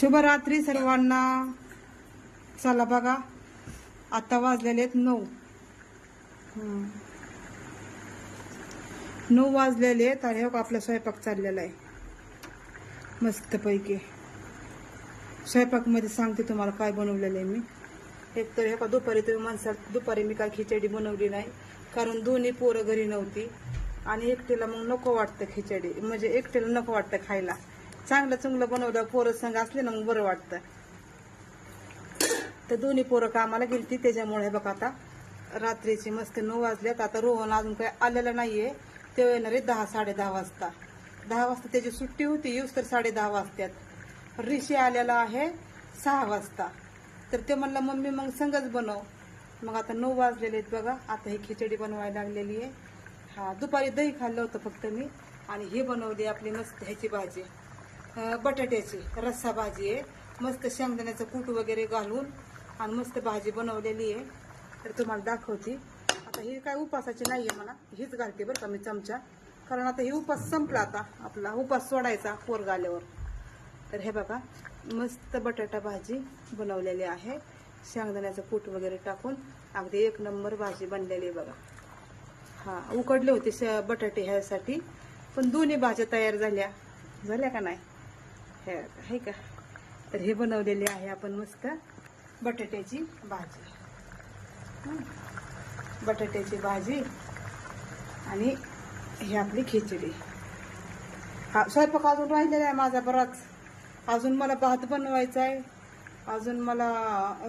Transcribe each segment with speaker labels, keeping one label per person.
Speaker 1: शुभरात्री सर्वांना. चला बघा. आता वाजलेले आहेत नऊ. नऊ वाजलेले आहेत आणि हो का आपला स्वयंपाक चाललेला आहे. मस्तपैकी. स्वयंपाकमध्ये सांगते तुम्हाला काय बनवलेलं आहे मी. एक तर हे का दुपारी तुम्ही माणसा दुपारी मी काय खिचडी बनवली नाही कारण दोन्ही पोरं घरी नव्हती. आणि एकटीला मग नको वाटतं खिचडी म्हणजे एकटीला नको वाटतं खायला. चांगलं चांगलं बनवलं पोरं संग असले ना मग बरं वाटतं. तर दोन्ही पोरं कामाला गेली त्याच्यामुळे हे बघा आता रात्रीची मस्त नऊ वाजल्यात आता रोहन अजून काही आलेला नाहीये. ते येणार आहे दहा साडे दहा वाजता. दहा वाजता त्याची सुट्टी होती येऊस तर साडे दहा वाजत्यात. ऋषी आलेला आहे सहा वाजता. तर ते म्हणलं मम्मी मग संगच बनव. मग आता नऊ वाजलेले आहेत बघा. आता ही खिचडी बनवायला लागलेली आहे. हा दुपारी दही खाल्लं होतं फक्त मी. आणि ही बनवली आपली मस्त ह्याची भाजी. बटाट्याची रस्सा भाजी आहे. मस्त शेंगदाण्याचं कूट वगैरे घालून आणि मस्त भाजी बनवलेली आहे. तर तुम्हाला दाखवते. आता ही काय उपासाची नाही आहे मला. हीच घालते बरं का मी चमचा. कारण आता हे उपास संपला आता. आपला उपास सोडायचा पोरगा आल्यावर. तर हे बघा मस्त बटाटा भाजी बनवलेली आहे. शेंगदाण्याचं कूट वगैरे टाकून अगदी एक नंबर भाजी बनलेली आहे बघा. हा उकडले होते श- बटाटे ह्यासाठी. पण दोन्ही भाज्या तयार झाल्या. झाल्या का नाही? हे आहे का? तर हे बनवलेले आहे आपण मस्त बटाट्याची भाजी. बटाट्याची भाजी आणि ही आपली खिचडी. हा स्वयंपाक अजून राहिलेला आहे माझा बराच. अजून मला भात बनवायचा आहे. अजून मला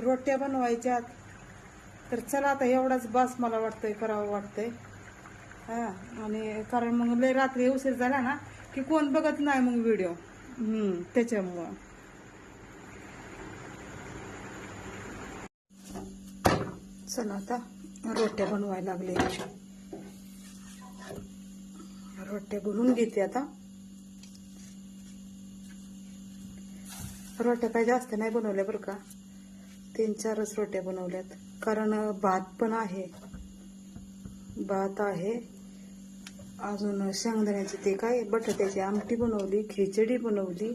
Speaker 1: रोट्या बनवायच्यात. तर चला आता एवढाच बास मला वाटतंय करावं वाटतंय. हा आणि कारण मग लय रात्री उशीर झाला ना की कोण बघत नाही मग व्हिडिओ. हम्म त्याच्यामुळं. चला आता रोट्या बनवायला लागले रोट्या बनवून घेते आता. रोट्या काही जास्त नाही बनवल्या बरं का. तीन चारच रोट्या बनवल्यात. कारण भात पण आहे. भात आहे. अजून शेंगदाण्याची ते काय बटाट्याची आमटी बनवली खिचडी बनवली.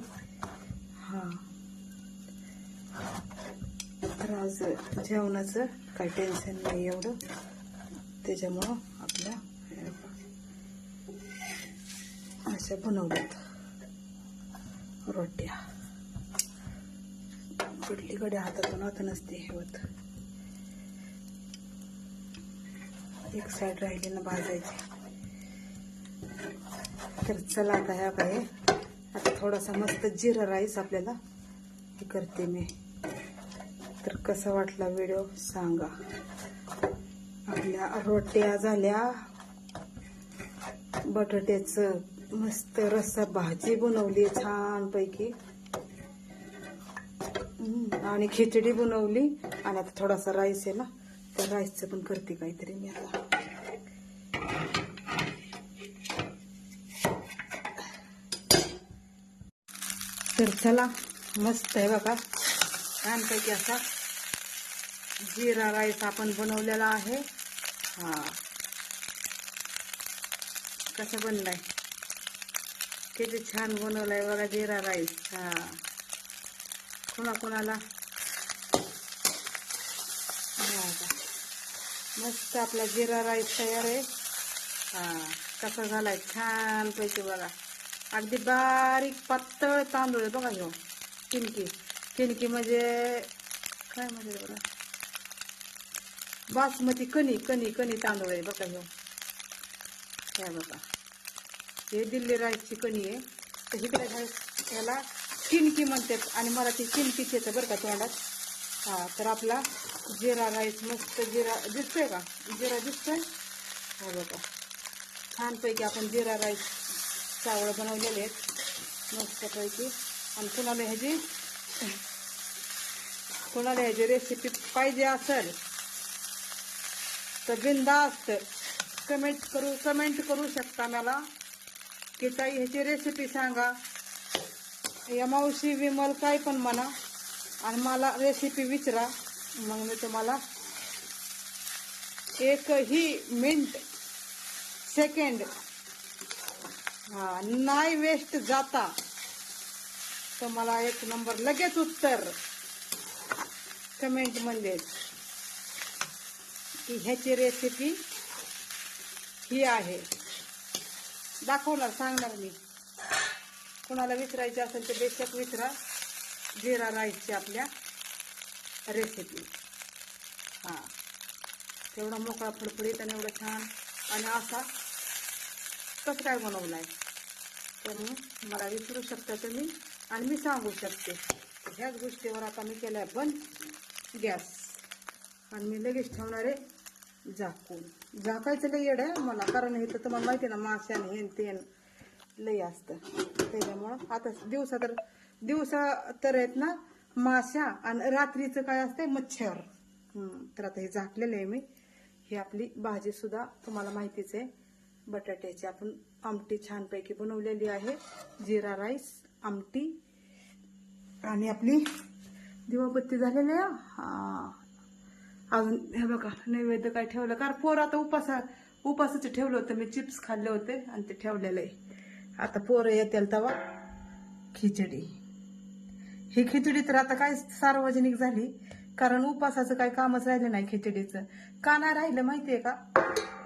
Speaker 1: हा. तर आज जेवणाचं काही टेन्शन नाही एवढं. त्याच्यामुळं आपल्या अशा बनवल्यात रोट्या. पिडली कडे हातातून आता नसते होत. एक साईड राहिली ना भाजायची. तर चला आता ह्या काय आता थोडासा मस्त जिरा राईस आपल्याला हे करते मी. तर कसा वाटला व्हिडिओ सांगा. आपल्या रोट्या झाल्या. बटाट्याचं मस्त रस्सा भाजी बनवली छान पैकी आणि खिचडी बनवली. आणि आता थोडासा राईस आहे ना त्या राईसचं पण करते काहीतरी मी आता. तर चला मस्त आहे बघा. छानपैकी असा जिरा राईस आपण बनवलेला आहे. हा. बनलं बनलाय? किती छान बनवलाय बघा जिरा राईस. हा. कोणाकोणाला? मस्त आपला जिरा राईस तयार आहे. हा. कसा झालाय? छान छानपैकी बघा. अगदी बारीक पातळ तांदूळ आहे बघा घेऊ किनकी. किनकी म्हणजे काय म्हणजे बघा. बासमती कणी कणी कणी तांदूळ आहे बघा घेऊ काय बघा. हे दिल्ली राईसची कणी आहे. तर हिकडे काय त्याला किनकी म्हणतात आणि मराठी किनकीच येतं बरं का तोंडात. हा तर आपला जिरा राईस मस्त जिरा दिसतोय का? जिरा दिसतोय? हा बघा. छानपैकी आपण जिरा राईस चावळ बनवलेले आहेत. मस्तपैकी आणि कुणाला ह्याची कुणाला ह्याची रेसिपी पाहिजे असेल तर बिंदास्त कमेंट करू कमेंट करू शकता मला. की ताई ह्याची रेसिपी सांगा. या मावशी विमल काय पण म्हणा आणि मला रेसिपी विचारा. मग मी तुम्हाला एकही मिनिट सेकंड हा नाही वेस्ट जाता. तर मला एक नंबर लगेच उत्तर. कमेंट कमेंटमध्ये की ह्याची रेसिपी ही आहे. दाखवणार सांगणार मी. कुणाला विचारायची असेल तर बेशक विचारा जिरा राईसची आपल्या रेसिपी हां. तेवढा मोकळा फडफडीत आणि एवढं छान. आणि असा कसं काय बनवला आहे तर मग मला विचारू शकता तुम्ही आणि मी सांगू शकते. ह्याच गोष्टीवर आता मी केलं आहे पण गॅस. आणि मी लगेच ठेवणार आहे झाकून. झाकायचं लई येड आहे मला कारण हे तर तुम्हाला माहिती आहे ना माश्यान हेन तेन लई असतं. त्याच्यामुळं आता दिवसा तर दिवसा तर आहेत ना माश्या आणि रात्रीचं काय असतंय? मच्छर. तर आता हे झाकलेलं आहे मी. ही आपली भाजीसुद्धा तुम्हाला माहितीच आहे. बटाट्याची आपण आमटी छानपैकी बनवलेली आहे. जिरा राईस आमटी आणि आपली दिवाबत्ती झालेली आहे. हा. अजून हे बघा नैवेद्य काय ठेवलं? कारण पोर आता उपासा उपासाचं ठेवलं होतं. मी चिप्स खाल्ले होते आणि ते ठेवलेलं आहे. आता पोरं येतील तवा खिचडी. ही खिचडी तर आता काय सार्वजनिक झाली. कारण उपासाचं काही कामच राहिलं नाही खिचडीचं. का नाही राहिलं माहितीये का?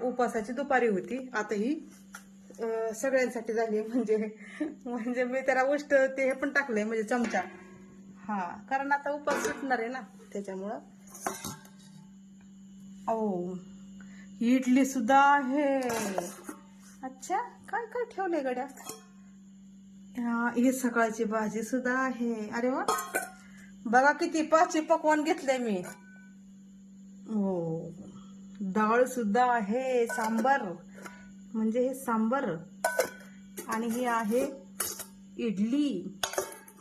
Speaker 1: उपासाची दुपारी होती. आता ही सगळ्यांसाठी झाली म्हणजे म्हणजे मी त्याला उष्ट ते हे पण टाकलंय म्हणजे चमचा. हा कारण आता उपास सुटणार आहे ना त्याच्यामुळं. ओ इडली सुद्धा आहे. अच्छा काय काय ठेवलंय गड्या? हे ही सकाळची भाजी सुद्धा आहे. अरे वा. बघा किती पाचशे पकवान घेतले मी. हो. डाळ सुद्धा आहे सांबर. म्हणजे हे सांबर. आणि ही आहे इडली.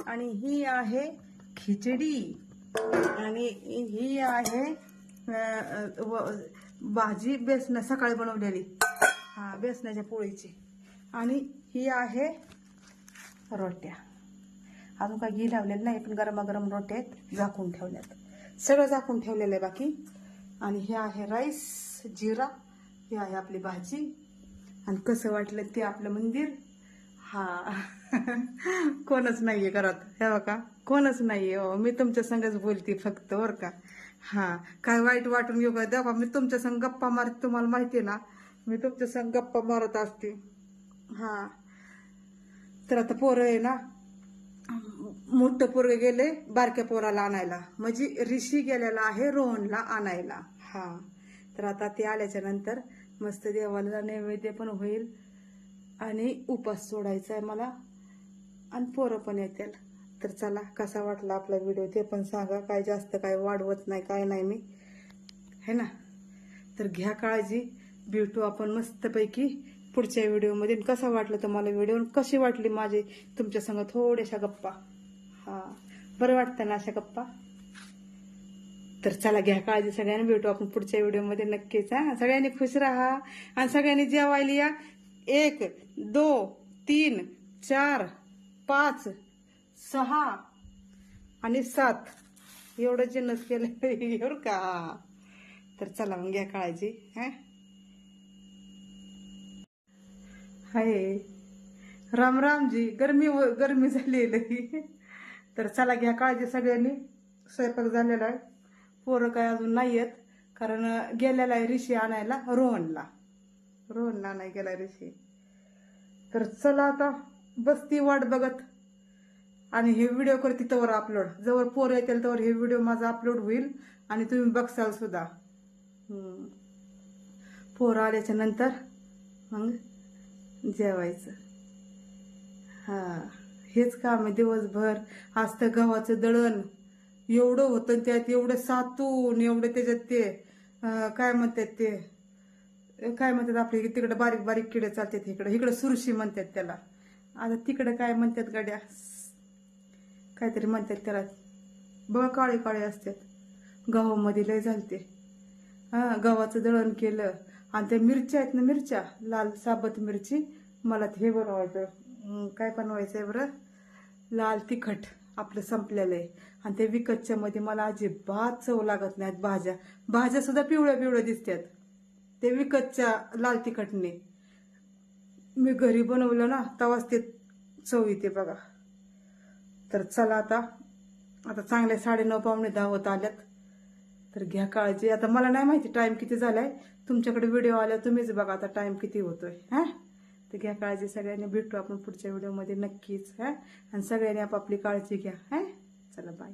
Speaker 1: आणि ही आहे खिचडी. आणि ही आहे व- भाजी बेसन सकाळी बनवलेली. हा बेसनाच्या पोळीची. आणि ही आहे रोट्या. अजून काही घी लावलेलं नाही पण गरमागरम रोट्या आहेत झाकून ठेवल्यात. सगळं झाकून ठेवलेलं आहे बाकी. आणि हे आहे राईस जिरा हे आहे आपली भाजी. आणि कसं वाटलं ते आपलं मंदिर? हा. कोणच नाही आहे घरात. हे बघा कोणच नाही हो. मी तुमच्या संगच बोलते फक्त बरं का? हा. काय वाईट वाटून घेऊ का देवा मी तुमच्या संग गप्पा मारत तुम्हाला माहिती आहे ना? मी तुमच्या संग गप्पा मारत असते. हा. तर आता पोरं आहे ना मोठं पोरग गेले बारक्या पोराला आणायला. म्हणजे ऋषी गेलेला आहे रोहनला आणायला. हा. तर आता ते आल्याच्यानंतर मस्त देवाला नैवेद्य पण होईल आणि उपास सोडायचा आहे मला. आणि पोरं पण येतील. तर चला कसा वाटला आपला व्हिडिओ ते पण सांगा. काय जास्त काय वाढवत नाही काय नाही मी. है ना? तर घ्या काळजी. भेटू आपण मस्तपैकी. पुढच्या व्हिडिओमध्ये कसा वाटला तुम्हाला व्हिडिओ कशी वाटली माझी? तुमच्या संग थोड्याशा गप्पा. हा बरं वाटतं ना अशा गप्पा? तर चला घ्या काळजी सगळ्यांनी भेटू आपण पुढच्या व्हिडिओमध्ये नक्कीच हा. सगळ्यांनी खुश राहा आणि सगळ्यांनी जेवायला या. एक दो तीन चार पाच सहा आणि सात. एवढं जिन्नस केलं एवढं का? तर चला मग घ्या काळजी हा. हाय. राम रामजी गरमी व- गरमी झालेली तर चला घ्या काळजी सगळ्यांनी. स्वयंपाक झालेला आहे. पोरं काय अजून नाही आहेत कारण गेलेला आहे ऋषी आणायला रोहनला. रोहनला नाही गेला ऋषी. तर चला आता बसती वाट बघत. आणि हे व्हिडिओ करते तवर अपलोड जवळ पोरं येतील तवर हे व्हिडिओ माझा अपलोड होईल. आणि तुम्ही बघसाल सुद्धा. पोर पोरं आल्याच्यानंतर. मग? जेवायचं. हा हेच काम आहे दिवसभर. आज तर गव्हाचं दळण. एवढं होतं त्यात एवढं सातून एवढं त्याच्यात ते काय म्हणतात ते काय म्हणतात आपले तिकडे बारीक बारीक किडे चालतात इकडे. इकडे सुरशी म्हणतात त्याला. आता तिकडे काय म्हणतात गाड्या? काहीतरी म्हणतात त्याला. बघा काळे काळे असतात. गव्हामध्ये लय झालते. हा गव्हाचं दळण केलं. आणि त्या मिरच्या आहेत ना मिरच्या लाल साबत मिरची मला ते हे बनवायचं काय बनवायचं आहे बरं? लाल तिखट आपलं संपलेलं आहे. आणि ते विकतच्या मध्ये मला अजिबात चव लागत नाहीत भाज्या. भाज्या सुद्धा पिवळ्या पिवळ्या दिसतात ते विकतच्या लाल तिखटने. मी घरी बनवलं ना तेव्हाच ते चव येते बघा. तर चला आता. आता चांगल्या साडेनऊ पावणे दहा होत आल्यात. तर घ्या काळजी. आता मला नाही माहिती टाइम किती झालाय. तुमच्याकडे व्हिडिओ आला तुम्हीच बघा आता टाइम किती होतोय हा? तर घ्या काळजी सगळ्यांनी. भेटू आपण पुढच्या व्हिडिओमध्ये नक्कीच हा? आणि सगळ्यांनी आपापली काळजी घ्या हा? चला बाय